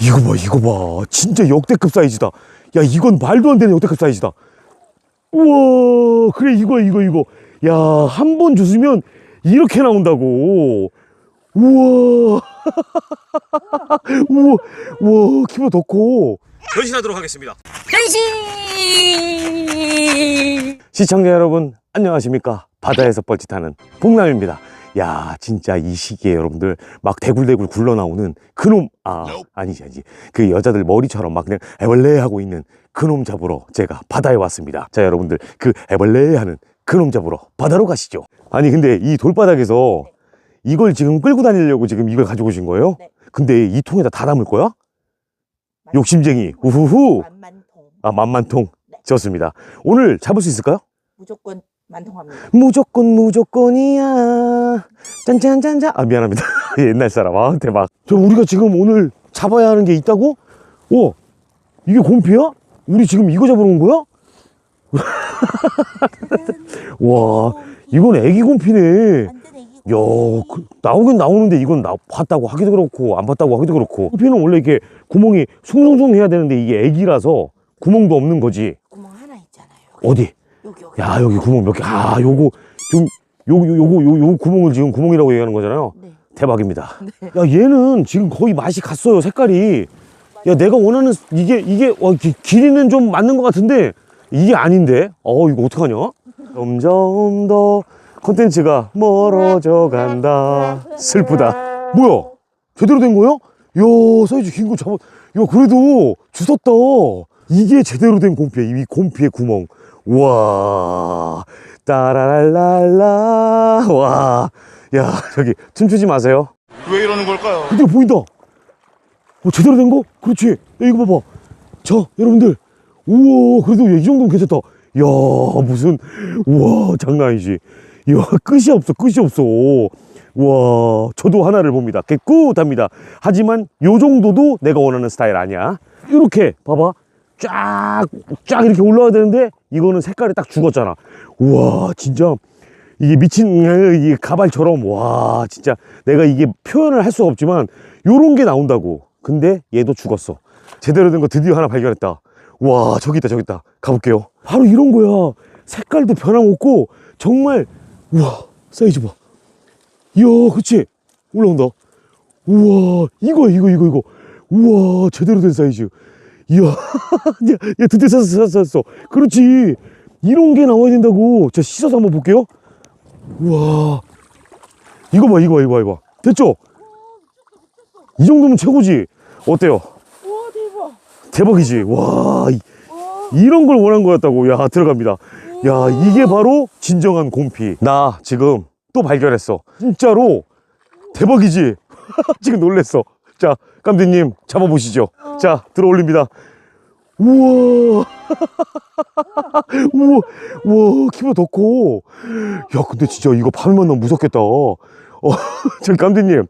이거 봐, 이거 봐. 진짜 역대급 사이즈다. 야, 이건 말도 안 되는 역대급 사이즈다. 우와, 그래, 이거, 이거, 이거. 야, 한 번 주스면 이렇게 나온다고. 우와. 우와, 우와, 키보 덥고. 변신하도록 하겠습니다. 변신! 시청자 여러분, 안녕하십니까. 바다에서 뻘짓하는 봉남입니다. 야, 진짜 이 시기에 여러분들 막 대굴대굴 굴러 나오는 그놈, 아, 아니지, 아니지. 그 여자들 머리처럼 막 그냥 애벌레 하고 있는 그놈 잡으러 제가 바다에 왔습니다. 자, 여러분들 그 애벌레 하는 그놈 잡으러 바다로 가시죠. 아니, 근데 이 돌바닥에서 이걸 지금 끌고 다니려고 지금 이걸 가지고 오신 거예요? 네. 근데 이 통에다 다 담을 거야? 욕심쟁이, 우후후. 만만통. 아, 만만통. 네. 좋습니다. 오늘 잡을 수 있을까요? 무조건 만통합니다. 무조건 무조건이야. 짠짠짠짠. 아 미안합니다. 옛날 사람. 아 대박. 저 우리가 지금 오늘 잡아야 하는 게 있다고? 오 이게 곰피야? 우리 지금 이거 잡으러 온 거야? 와 이건 애기 곰피네. 야, 그, 나오긴 나오는데 이건 나 봤다고 하기도 그렇고 안 봤다고 하기도 그렇고. 곰피는 원래 이렇게 구멍이 숭숭숭 해야 되는데 이게 애기라서 구멍도 없는 거지. 구멍 하나 있잖아요. 어디? 여기 여기. 야 여기 구멍 몇 개. 아 요거 좀 요, 요, 요거 요, 요 구멍을 지금 구멍이라고 얘기하는 거잖아요. 네. 대박입니다. 야 얘는 지금 거의 맛이 갔어요 색깔이. 야 내가 원하는 이게 이게 와, 기, 길이는 좀 맞는 것 같은데 이게 아닌데. 어 이거 어떡하냐? 점점 더 컨텐츠가 멀어져 간다. 슬프다. 뭐야? 제대로 된 거요? 야 사이즈 긴 거 잡아. 야 그래도 주웠다. 이게 제대로 된 곰피야. 이 곰피의 구멍. 와 따라랄랄라 와. 야 저기 춤추지 마세요. 왜 이러는 걸까요? 드디어 보인다. 어, 제대로 된 거? 그렇지. 야, 이거 봐봐. 자, 여러분들. 우와, 그래도 야, 이 정도면 괜찮다. 야, 무슨, 우와, 장난 아니지. 야, 끝이 없어, 끝이 없어. 와, 저도 하나를 봅니다. 깨끗합니다. 하지만 요 정도도 내가 원하는 스타일 아니야. 이렇게, 봐봐. 쫙, 쫙 이렇게 올라와야 되는데, 이거는 색깔이 딱 죽었잖아. 우와, 진짜. 이게 미친 이 가발처럼. 와 진짜. 내가 이게 표현을 할 수가 없지만 요런 게 나온다고. 근데 얘도 죽었어. 제대로 된 거 드디어 하나 발견했다. 와 저기 있다 저기 있다. 가볼게요. 바로 이런 거야. 색깔도 변함없고 정말 우와 사이즈 봐. 이야 그치? 올라온다. 우와 이거 이거 이거 이거. 우와 제대로 된 사이즈 이야 야, 야 드디어 찾았어 찾았어 찾았어. 그렇지. 이런 게 나와야 된다고. 자 씻어서 한번 볼게요. 우와. 이거 봐 이거 봐 이거 봐 이거 봐. 됐죠? 이 정도면 최고지. 어때요? 와 대박. 대박이지. 와 이, 이런 걸 원한 거였다고. 야 들어갑니다. 야 이게 바로 진정한 곰피. 나 지금 또 발견했어. 진짜로 대박이지. 지금 놀랬어 자 깜디님 잡아보시죠. 자 들어 올립니다. 우와. 우와. 우와 키보다 덥고 야 근데 진짜 이거 밤에만 너무 무섭겠다. 어 저기 깜디님.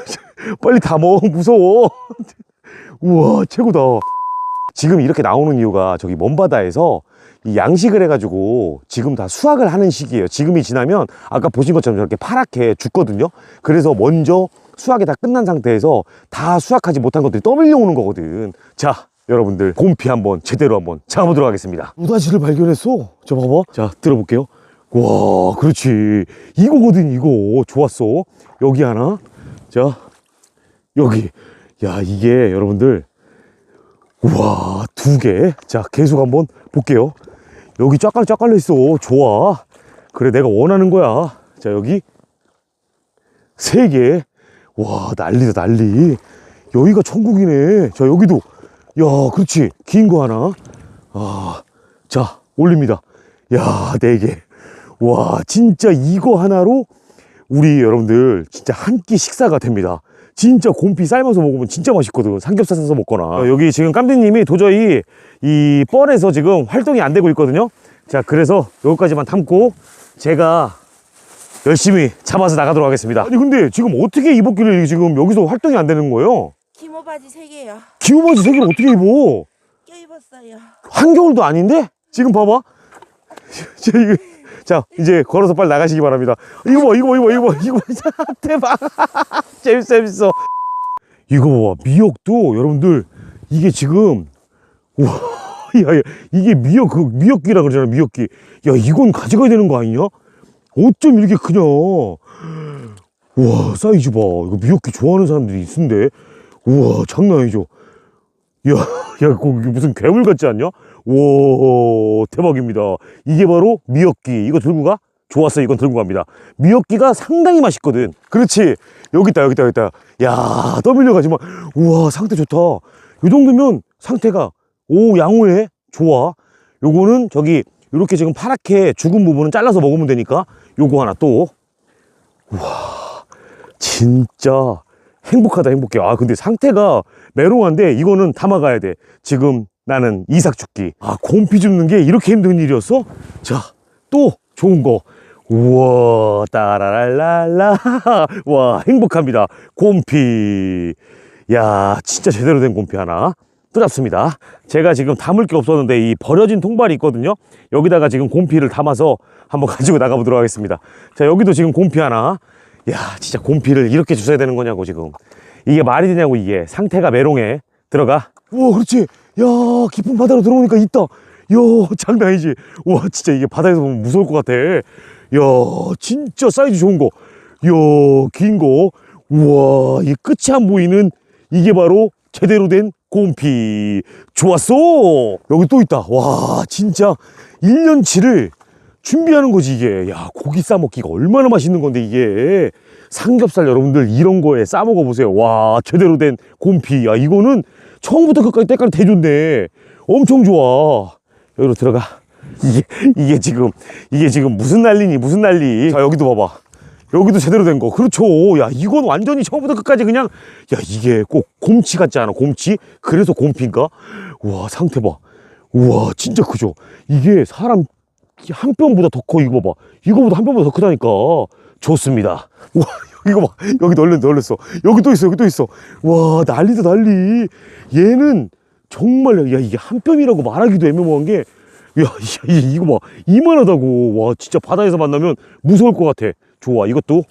빨리 담어. 무서워. 우와 최고다. 지금 이렇게 나오는 이유가 저기 먼바다에서 이 양식을 해가지고 지금 다 수확을 하는 시기예요. 지금이 지나면 아까 보신 것처럼 저렇게 파랗게 죽거든요. 그래서 먼저 수확이 다 끝난 상태에서 다 수확하지 못한 것들이 떠밀려 오는 거거든. 자 여러분들 곰피 한번 제대로 한번 잡아보도록 하겠습니다. 우다시를 발견했어? 자 봐봐. 자 들어볼게요. 와 그렇지. 이거거든 이거. 좋았어. 여기 하나. 자 여기. 야 이게 여러분들. 우와 두 개. 자 계속 한번 볼게요. 여기 쫙 깔려 쫙 깔려 있어. 좋아. 그래 내가 원하는 거야. 자 여기. 세개 와 난리다 난리 여기가 천국이네 자 여기도 야 그렇지 긴 거 하나 아자 올립니다 야네개와 진짜 이거 하나로 우리 여러분들 진짜 한 끼 식사가 됩니다. 진짜 곰피 삶아서 먹으면 진짜 맛있거든. 삼겹살 싸서 먹거나. 어, 여기 지금 깜디님이 도저히 이 뻘에서 지금 활동이 안 되고 있거든요. 자, 그래서 여기까지만 담고 제가 열심히 잡아서 나가도록 하겠습니다. 아니, 근데 지금 어떻게 입었길래 지금 여기서 활동이 안 되는 거예요? 기모 바지 세 개요. 기호바지 세 개를 어떻게 입어? 껴 입었어요. 한겨울도 아닌데? 지금 봐봐. 자, 이거, 자, 이제 걸어서 빨리 나가시기 바랍니다. 이거 봐, 이거 봐, 이거 봐, 이거 봐, 이거 봐. 대박. 재밌어, 재밌어. 이거 봐봐 미역도 여러분들 이게 지금 와 야, 야, 이게 미역 그 미역기라 그러잖아 미역기 야 이건 가져가야 되는 거 아니냐 어쩜 이렇게 크냐 와 사이즈 봐 이거 미역기 좋아하는 사람들이 있는데 우와 장난 아니죠 야, 야, 그 무슨 괴물 같지 않냐? 와, 대박입니다. 이게 바로 미역기. 이거 들고 가? 좋았어, 이건 들고 갑니다. 미역기가 상당히 맛있거든. 그렇지. 여기 있다, 여기 있다, 여기 있다. 야, 떠밀려가지 마. 우와, 상태 좋다. 요 정도면 상태가, 오, 양호해. 좋아. 요거는 저기, 이렇게 지금 파랗게 죽은 부분은 잘라서 먹으면 되니까, 요거 하나 또. 진짜 행복하다 행복해. 아 근데 상태가 메롱한데 이거는 담아가야 돼. 지금 나는 이삭 죽기. 아 곰피 줍는 게 이렇게 힘든 일이었어? 자 또 좋은 거. 우와 따라랄랄라. 와 행복합니다. 곰피. 야 진짜 제대로 된 곰피 하나 또 잡습니다. 제가 지금 담을 게 없었는데 이 버려진 통발이 있거든요. 여기다가 지금 곰피를 담아서 한번 가지고 나가보도록 하겠습니다. 자 여기도 지금 곰피 하나. 야 진짜 곰피를 이렇게 주셔야 되는 거냐고 지금. 이게 말이 되냐고 이게. 상태가 메롱해 들어가. 우와 그렇지. 야 깊은 바다로 들어오니까 있다. 야 장난 아니지 와 진짜 이게 바다에서 보면 무서울 것 같아. 야 진짜 사이즈 좋은 거 야 긴거. 우와 이 끝이 안 보이는 이게 바로 제대로 된 곰피 좋았어. 여기 또 있다. 와 진짜 1년치를 준비하는 거지 이게. 야 고기 싸 먹기가 얼마나 맛있는 건데 이게. 삼겹살 여러분들 이런 거에 싸 먹어 보세요. 와 제대로 된 곰피. 야 이거는 처음부터 끝까지 때깔 대준데 엄청 좋아. 여기로 들어가. 이게 이게 지금 이게 지금 무슨 난리니 무슨 난리. 자 여기도 봐봐 여기도 제대로 된 거. 그렇죠. 야 이건 완전히 처음부터 끝까지 그냥 야 이게 꼭 곰치 같지 않아? 곰치? 그래서 곰피인가? 와 상태 봐. 우와 진짜 크죠. 이게 사람 한 뼘보다 더 커 이거 봐봐 이거보다 한 뼘보다 더 크다니까. 좋습니다. 와 이거 봐. 여기 널렸 널렸어. 여기 또 있어 여기 또 있어. 와 난리다 난리. 얘는 정말 야 이게 한 뼘이라고 말하기도 애매모호한 게 야, 야, 이- 이거 봐. 이만하다고. 와, 진짜 바다에서 만나면 무서울 것 같아. 좋아, 이것도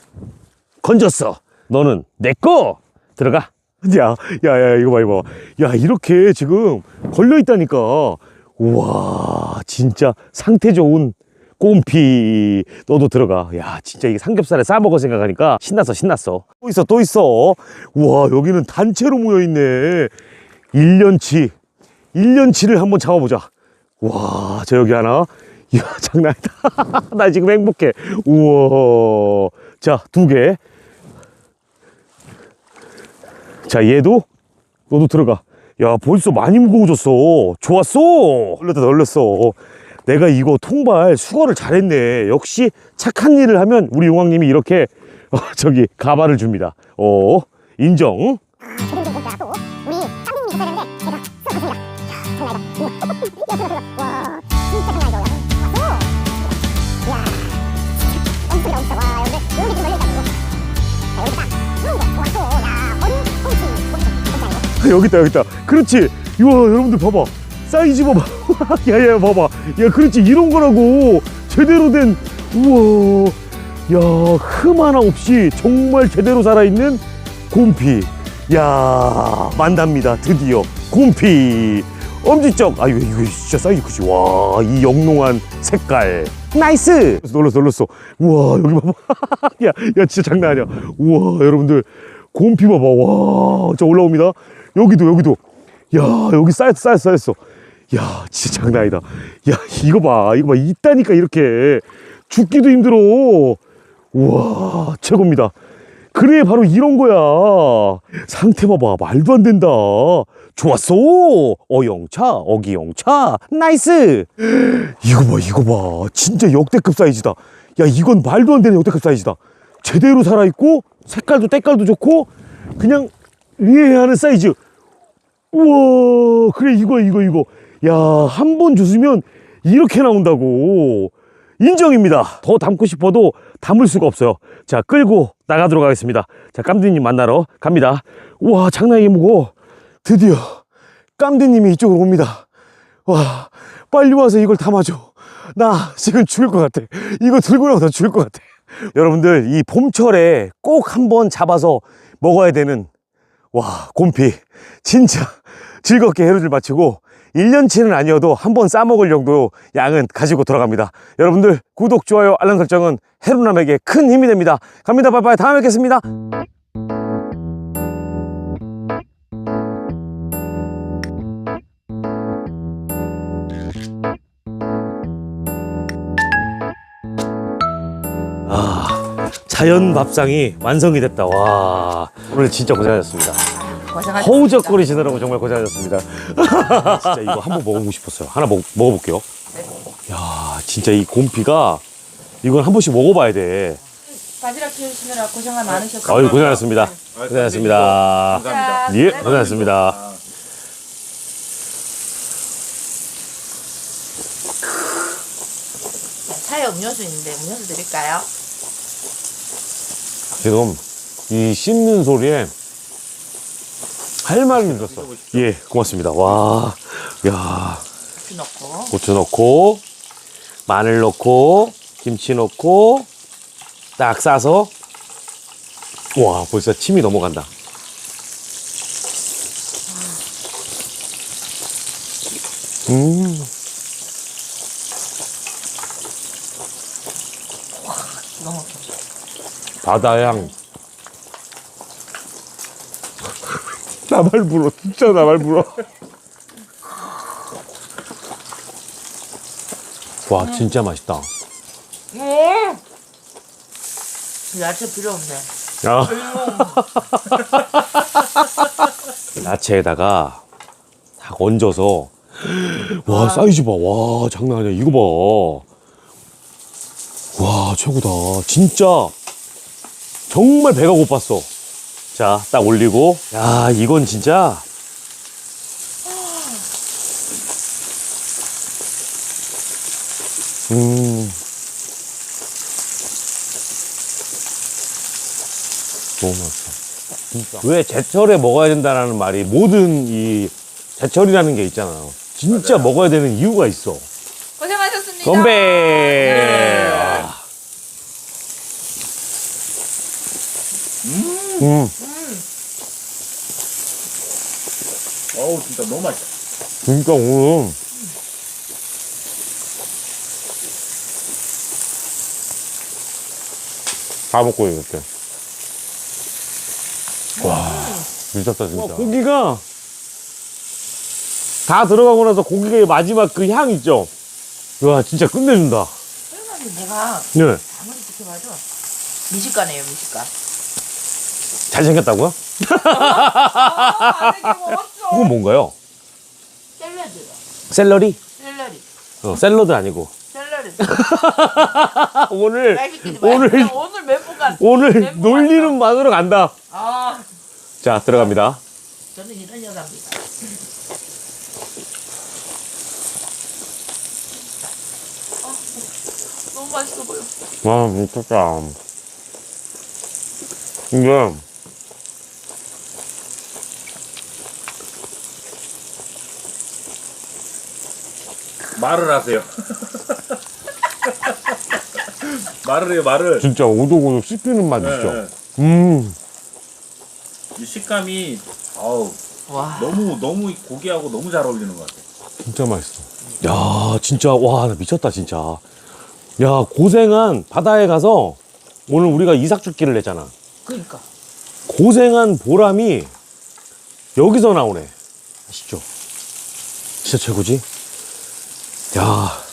건졌어. 너는 내 거! 들어가. 야, 야, 야, 이거 봐, 이거 봐. 야, 이렇게 지금 걸려 있다니까. 우와, 진짜 상태 좋은 꼼피. 너도 들어가. 야, 진짜 이게 삼겹살에 싸먹어 생각하니까 신났어, 신났어. 또 있어, 또 있어. 우와, 여기는 단체로 모여있네. 1년치. 1년치를 한번 잡아보자. 와, 저 여기 하나. 이야, 장난 아니다. 나 지금 행복해. 우와. 자, 두 개. 자, 얘도, 너도 들어가. 야, 벌써 많이 무거워졌어. 좋았어. 얼렸다, 얼렸어. 내가 이거 통발 수거를 잘했네. 역시 착한 일을 하면 우리 용왕님이 이렇게, 어, 저기, 가발을 줍니다. 어, 인정. 우리 쌍둥이 있어야 되는데 제가 쓰러졌습니다 야 장난 아니다 우와 여기 있다 여기 있다. 그렇지. 이와 여러분들 봐봐. 사이즈 봐봐. 야야 봐봐. 야 그렇지. 이런 거라고. 제대로 된 우와. 야흠 하나 없이 정말 제대로 살아있는 곰피. 야 만답니다. 드디어 곰피 엄지척. 아 이거 이거 진짜 사이즈 크지. 와 이 영롱한 색깔. 나이스! 놀랐어 놀랐어. 우와 여기 봐봐. 야, 야 진짜 장난 아니야. 우와 여러분들. 곰피 봐봐. 와저 올라옵니다. 여기도 여기도. 야 여기 쌓였어 쌓였어 쌓였어. 야 진짜 장난 아니다. 야 이거 봐. 이거 봐. 있다니까 이렇게. 죽기도 힘들어. 우와 최고입니다 그래 바로 이런 거야. 상태 봐봐. 말도 안 된다. 좋았어. 어영차 어기영차. 나이스. 이거 봐 이거 봐. 진짜 역대급 사이즈다. 야 이건 말도 안 되는 역대급 사이즈다. 제대로 살아있고 색깔도 때깔도 좋고 그냥 리해하는 사이즈. 우와 그래 이거 이거 이거. 야 한 번 주스면 이렇게 나온다고. 인정입니다. 더 담고 싶어도 담을 수가 없어요. 자 끌고 나가도록 하겠습니다. 자 깜디님 만나러 갑니다. 우와 장난이 무거워. 드디어 깜디님이 이쪽으로 옵니다. 와 빨리 와서 이걸 담아줘. 나 지금 죽을 것 같아. 이거 들고 나가서 죽을 것 같아. 여러분들 이 봄철에 꼭 한번 잡아서 먹어야 되는 와, 곰피. 진짜 즐겁게 해루질 마치고 1년치는 아니어도 한 번 싸먹을 정도 양은 가지고 돌아갑니다. 여러분들 구독, 좋아요, 알람 설정은 해루남에게 큰 힘이 됩니다. 갑니다. 바이바이. 다음에 뵙겠습니다. 아, 자연 밥상이 완성이 됐다. 와, 오늘 진짜 고생하셨습니다. 고생하셨습니다. 허우적거리시느라고 정말 고생하셨습니다. 진짜 이거 한번 먹어보고 싶었어요. 하나 먹, 먹어볼게요. 야, 진짜 이 곰피가 이건 한 번씩 먹어봐야 돼. 바지락 키우시느라 고생을 많으셨어요. 아유, 고생하셨습니다. 고생하셨습니다. 감사합니다. 예, 고생하셨습니다. 자, 차에 음료수 있는데 음료수 드릴까요? 지금 이 씹는 소리에 할 말을 잃었어. 예, 고맙습니다. 와, 야, 고추 넣고 고추 넣고 마늘 넣고 김치 넣고 딱 싸서 와 벌써 침이 넘어간다. 음, 너무 바다향. 나말 불어, 진짜 나말 불어. 와, 진짜 맛있다. 음! 야채 필요 없네. 야. 야채에다가 딱 얹어서 와 사이즈 봐. 와 장난 아니야. 이거 봐. 와 최고다. 진짜 정말 배가 고팠어. 자 딱 올리고 야 이건 진짜 음 너무 맛있어. 진짜. 왜 제철에 먹어야 된다라는 말이 모든 이 제철이라는 게 있잖아요. 진짜 먹어야 되는 이유가 있어. 고생하셨습니다. 건배! 아. 음, 어우 진짜 너무 맛있다. 진짜 오늘. 다 먹고 이렇게. 와, 미쳤다, 진짜. 고기가 다 들어가고 나서 고기의 마지막 그 향 있죠? 와, 진짜 끝내준다. 내가 네. 아무리 지켜봐도 미식가네요 미식가. 잘생겼다고요? 아, 그건 뭔가요? 샐러드요. 샐러리? 샐러리. 어, 샐러드 아니고. 샐러리. 오늘, 오늘 오늘, 오늘 멘붕가. 오늘 놀리는 만으로 간다. 아 자, 들어갑니다. 저는 이런 여자입니다. 아, 너무 맛있어 보여. 와, 미쳤다. 이게, 말을 하세요. 말을 해요 말을. 진짜 오독오독 씹히는 맛 네, 있죠? 네. 음, 이 식감이 아우 와. 너무 너무 이 고기하고 너무 잘 어울리는 것 같아. 진짜 맛있어. 야, 진짜, 와, 나 미쳤다, 진짜. 야, 고생한 바다에 가서 오늘 우리가 이삭 죽기를 냈잖아. 그러니까. 고생한 보람이 여기서 나오네. 아시죠? 진짜 최고지? 야.